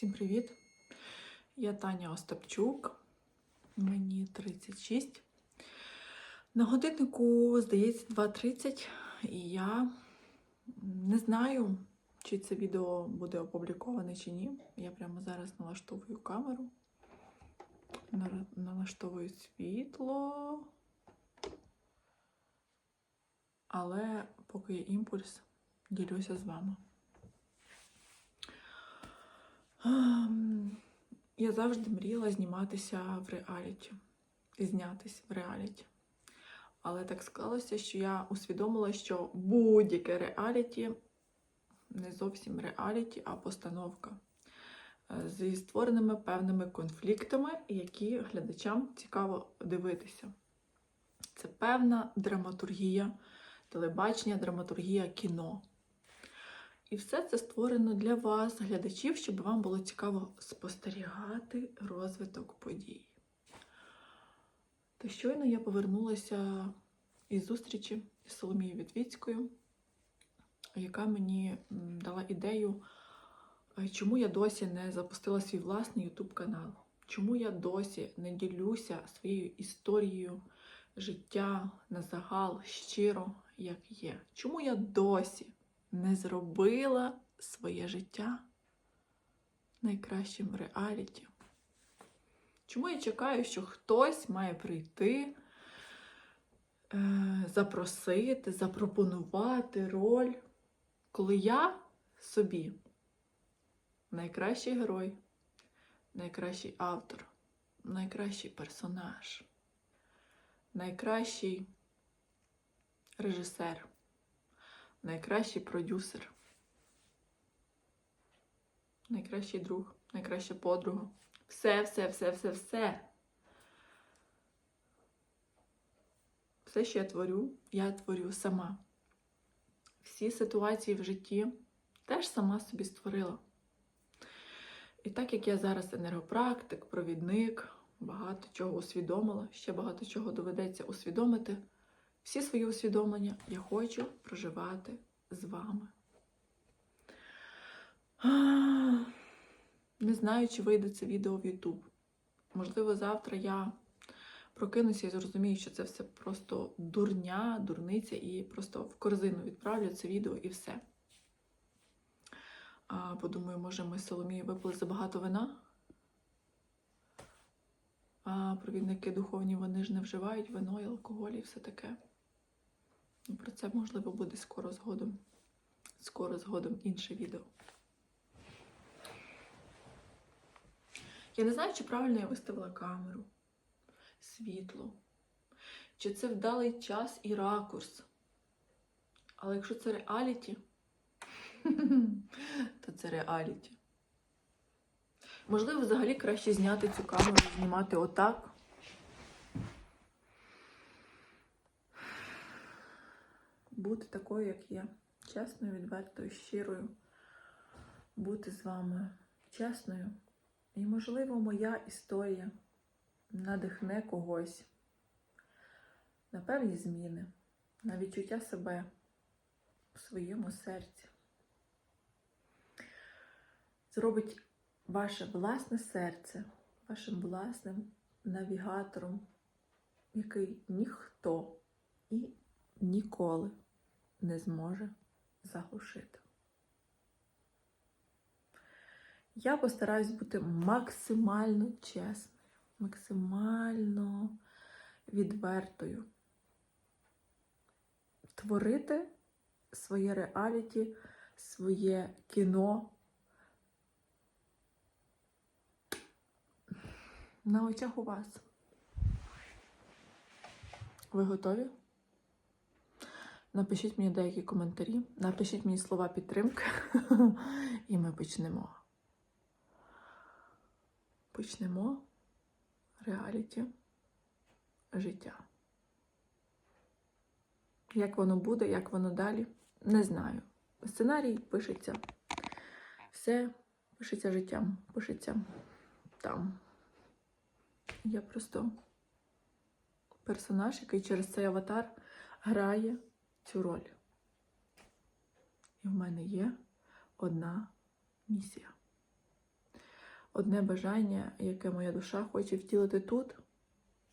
Всім привіт! Я Таня Остапчук, мені 36. На годиннику, здається, 2.30, і я не знаю, чи це відео буде опубліковане чи ні. Я прямо зараз налаштовую камеру, налаштовую світло. Але поки є імпульс, ділюся з вами. Я завжди мріяла зніматися в реаліті, знятись в реаліті. Але так склалося, що я усвідомила, що будь-яке реаліті не зовсім реаліті, а постановка е, зі створеними певними конфліктами, які глядачам цікаво дивитися. Це певна драматургія телебачення, драматургія кіно. І все це створено для вас, глядачів, щоб вам було цікаво спостерігати розвиток подій. Та щойно я повернулася із зустрічі з Соломією Вітвіцькою, яка мені дала ідею, е, чому я досі не запустила свій власний YouTube канал, чому я досі не ділюся своєю історією життя на загал щиро, як є. Чому я досі не зробила своє життя найкращим реаліті? Чому я чекаю, що хтось має прийти, е, запросити, запропонувати роль, коли я собі найкращий герой, найкращий автор, найкращий персонаж, найкращий режисер, найкращий продюсер, найкращий друг, найкраща подруга. Все, все, все, все, все. Все, що я творю, я творю сама. Всі ситуації в житті теж сама собі створила. І так як я зараз енергопрактик, провідник, багато чого усвідомила, ще багато чого доведеться усвідомити. Всі свої усвідомлення я хочу проживати з вами. Не знаю, чи вийде це відео в YouTube. Можливо, завтра я прокинуся і зрозумію, що це все просто дурня, дурниця, і просто в корзину відправлю це відео і все. Подумаю, може, ми з Соломією випили забагато вина. А провідники духовні вони ж не вживають вино і алкоголь і все таке. Ну, Про це можливо буде скоро згодом. Скоро згодом інше відео. Я не знаю, чи правильно я виставила камеру, світло, чи це вдалий час і ракурс. Але якщо це реаліті, то це реаліті. Можливо, взагалі краще зняти цю камеру, знімати отак. Бути такою, як є. Чесною, відвертою, щирою. Бути з вами чесною. І, можливо, моя історія надихне когось на певні зміни, на відчуття себе в своєму серці. Зробить ваше власне серце вашим власним навігатором, який ніхто і ніколи не зможе заглушити. Я постараюсь бути максимально чесною, максимально відвертою. Творити своє реаліті, своє кіно на очах у вас. Ви готові? Напишіть мені деякі коментарі, напишіть мені слова підтримки, і ми почнемо. Почнемо реаліті життя. Як воно буде, як воно далі, не знаю. Сценарій пишеться. Все пишеться життям, пишеться там. Я просто персонаж, який через цей аватар грає цю роль. І в мене є одна місія. одне бажання, яке моя душа хоче втілити тут.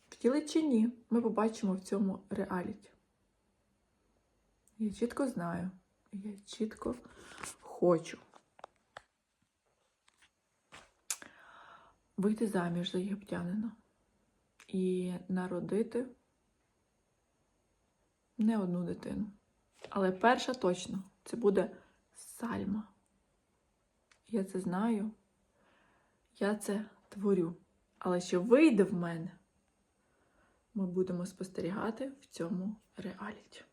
Втілить чи ні, ми побачимо в цьому реаліті. Я чітко знаю, я чітко хочу вийти заміж за єгиптянина і народити не одну дитину. Але перша точно це буде сальма. Я це знаю, я це творю. Але що вийде в мене, ми будемо спостерігати в цьому реаліті.